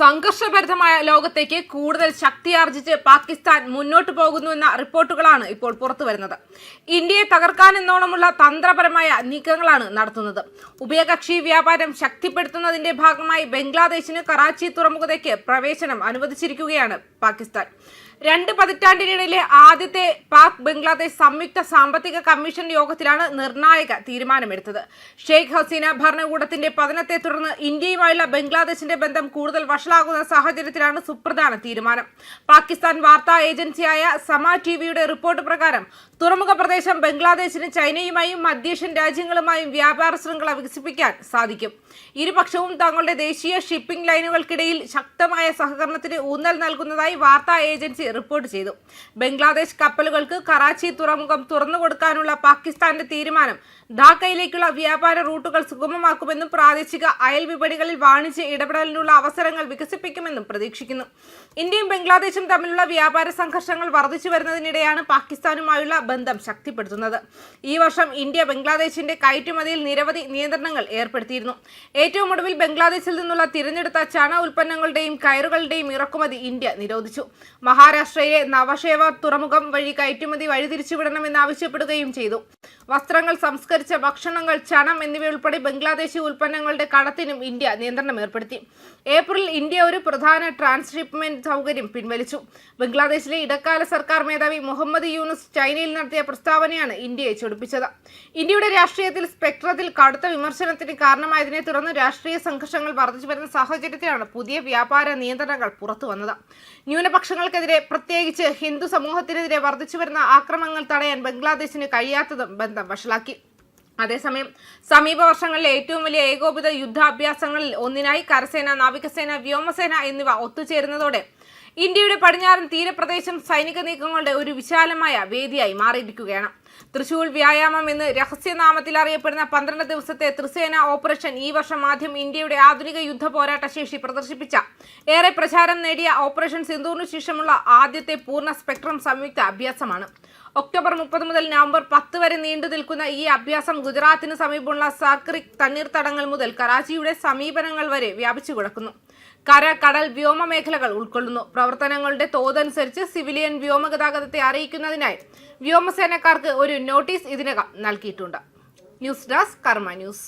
സംഘർഷഭരിതമായ ലോകത്തേക്ക് കൂടുതൽ ശക്തിയാർജിച്ച് പാകിസ്ഥാൻ മുന്നോട്ടു പോകുന്നുവെന്ന റിപ്പോർട്ടുകളാണ് ഇപ്പോൾ പുറത്തുവരുന്നത് ഇന്ത്യയെ തകർക്കാനെന്നോണമുള്ള തന്ത്രപരമായ നീക്കങ്ങളാണ് നടത്തുന്നത്. ഉഭയകക്ഷി വ്യാപാരം ശക്തിപ്പെടുത്തുന്നതിന്റെ ഭാഗമായി ബംഗ്ലാദേശിന് കറാച്ചി തുറമുഖത്തേക്ക് പ്രവേശനം അനുവദിച്ചിരിക്കുകയാണ് പാകിസ്ഥാൻ. രണ്ട് പതിറ്റാണ്ടിനിടയിലെ ആദ്യത്തെ പാക് ബംഗ്ലാദേശ് സംയുക്ത സാമ്പത്തിക കമ്മീഷൻ യോഗത്തിലാണ് നിർണായക തീരുമാനമെടുത്തത്. ഷെയ്ഖ് ഹസീന ഭരണകൂടത്തിന്റെ പതനത്തെ തുടർന്ന് ഇന്ത്യയുമായുള്ള ബംഗ്ലാദേശിന്റെ ബന്ധം കൂടുതൽ വഷളാകുന്ന സാഹചര്യത്തിലാണ് സുപ്രധാന തീരുമാനം. പാകിസ്ഥാൻ വാർത്താ ഏജൻസിയായ സമ ടിവിയുടെ റിപ്പോർട്ട് പ്രകാരം തുറമുഖ പ്രദേശം ബംഗ്ലാദേശിന് ചൈനയുമായും മധ്യേഷ്യൻ രാജ്യങ്ങളുമായും വ്യാപാര ശൃംഖല വികസിപ്പിക്കാൻ സാധിക്കും. ഇരുപക്ഷവും തങ്ങളുടെ ദേശീയ ഷിപ്പിംഗ് ലൈനുകൾക്കിടയിൽ ശക്തമായ സഹകരണത്തിന് ഊന്നൽ നൽകുന്നതായി വാർത്താ ഏജൻസി റിപ്പോർട്ട് ചെയ്തു. ബംഗ്ലാദേശ് കപ്പലുകൾക്ക് കറാച്ചി തുറമുഖം തുറന്നുകൊടുക്കാനുള്ള പാകിസ്ഥാന്റെ തീരുമാനം. ധാക്കയിലേക്കുള്ള വ്യാപാര റൂട്ടുകൾ സുഗമമാക്കുമെന്നും പ്രാദേശിക അയൽ വിപണികളിൽ വാണിജ്യ ഇടപെടലിനുള്ള അവസരങ്ങൾ വികസിപ്പിക്കുമെന്നും പ്രതീക്ഷിക്കുന്നു. ഇന്ത്യയും ബംഗ്ലാദേശും തമ്മിലുള്ള വ്യാപാര സംഘർഷങ്ങൾ വർദ്ധിച്ചു വരുന്നതിനിടെയാണ് പാകിസ്ഥാനുമായുള്ള ബന്ധം ശക്തിപ്പെടുത്തുന്നത്. ഈ വർഷം ഇന്ത്യ ബംഗ്ലാദേശിന്റെ കയറ്റുമതിയിൽ നിരവധി നിയന്ത്രണങ്ങൾ ഏർപ്പെടുത്തിയിരുന്നു. ഏറ്റവും ഒടുവിൽ ബംഗ്ലാദേശിൽ നിന്നുള്ള തിരഞ്ഞെടുത്ത ചണ ഉൽപ്പന്നങ്ങളുടെയും കയറുകളുടെയും ഇറക്കുമതി ഇന്ത്യ നിരോധിച്ചു. മഹാരാഷ്ട്രയിലെ നവശേവ തുറമുഖം വഴി കയറ്റുമതി വഴിതിരിച്ചുവിടണമെന്നാവശ്യപ്പെടുകയും ചെയ്തു. വസ്ത്രങ്ങൾ സംസ്കരിച്ച ഭക്ഷണങ്ങൾ ചണം എന്നിവയുൾപ്പെടെ ബംഗ്ലാദേശി ഉൽപ്പന്നങ്ങളുടെ കടത്തിനും ഇന്ത്യ നിയന്ത്രണം ഏർപ്പെടുത്തി. ഏപ്രിൽ ഇന്ത്യ ഒരു പ്രധാന ട്രാൻസ്ഷിപ്മെന്റ് സൗകര്യം പിൻവലിച്ചു. ബംഗ്ലാദേശിലെ ഇടക്കാല സർക്കാർ മേധാവി മുഹമ്മദ് യൂനുസ് ചൈനയിൽ നടത്തിയ പ്രസ്താവനയാണ് ഇന്ത്യയെ ചൊടിപ്പിച്ചത്. ഇന്ത്യയുടെ രാഷ്ട്രീയത്തിൽ സ്പെക്ട്രത്തിൽ കടുത്ത വിമർശനത്തിന് കാരണമായതിനെ തുടർന്ന് രാഷ്ട്രീയ സംഘർഷങ്ങൾ വർദ്ധിച്ചു വരുന്ന സാഹചര്യത്തിലാണ് പുതിയ വ്യാപാര നിയന്ത്രണങ്ങൾ പുറത്തു വന്നത്. ന്യൂനപക്ഷങ്ങൾക്കെതിരെ പ്രത്യേകിച്ച് ഹിന്ദു സമൂഹത്തിനെതിരെ വർദ്ധിച്ചു വരുന്ന ആക്രമണങ്ങൾ തടയാൻ ബംഗ്ലാദേശിന് കഴിയാത്തതും ബന്ധം വഷളാക്കി. അതേസമയം സമീപ വർഷങ്ങളിലെ ഏറ്റവും വലിയ ഏകോപിത യുദ്ധാഭ്യാസങ്ങളിൽ ഒന്നിനായി കരസേന നാവികസേന വ്യോമസേന എന്നിവ ഒത്തുചേരുന്നതോടെ ഇന്ത്യയുടെ പടിഞ്ഞാറൻ തീരപ്രദേശം സൈനിക നീക്കങ്ങളുടെ ഒരു വിശാലമായ വേദിയായി മാറിയിരിക്കുകയാണ്. തൃശൂൽ വ്യായാമം എന്ന് രഹസ്യനാമത്തിൽ അറിയപ്പെടുന്ന പന്ത്രണ്ട് ദിവസത്തെ ത്രിസേന ഓപ്പറേഷൻ ഈ വർഷം ആദ്യം ഇന്ത്യയുടെ ആധുനിക യുദ്ധ പോരാട്ട ശേഷി പ്രദർശിപ്പിച്ച. ഏറെ പ്രചാരം നേടിയ ഓപ്പറേഷൻ സിന്ധുവിനു ശേഷമുള്ള ആദ്യത്തെ പൂർണ സ്പെക്ട്രം സംയുക്ത അഭ്യാസമാണ്. ഒക്ടോബർ മുപ്പത് മുതൽ നവംബർ പത്ത് വരെ നീണ്ടു നിൽക്കുന്ന ഈ അഭ്യാസം ഗുജറാത്തിന് സമീപമുള്ള സാക്രിക് തണ്ണീർത്തടങ്ങൾ മുതൽ കറാച്ചിയുടെ സമീപനങ്ങൾ വരെ വ്യാപിച്ചു കിടക്കുന്നു. കര കടൽ വ്യോമ മേഖലകൾ ഉൾക്കൊള്ളുന്നു. പ്രവർത്തനങ്ങളുടെ തോതനുസരിച്ച് സിവിലിയൻ വ്യോമഗതാഗതത്തെ അറിയിക്കുന്നതിനായി വ്യോമസേനക്കാർക്ക് ഒരു നോട്ടീസ് ഇതിനകം നൽകിയിട്ടുണ്ട്. News desk Karma news.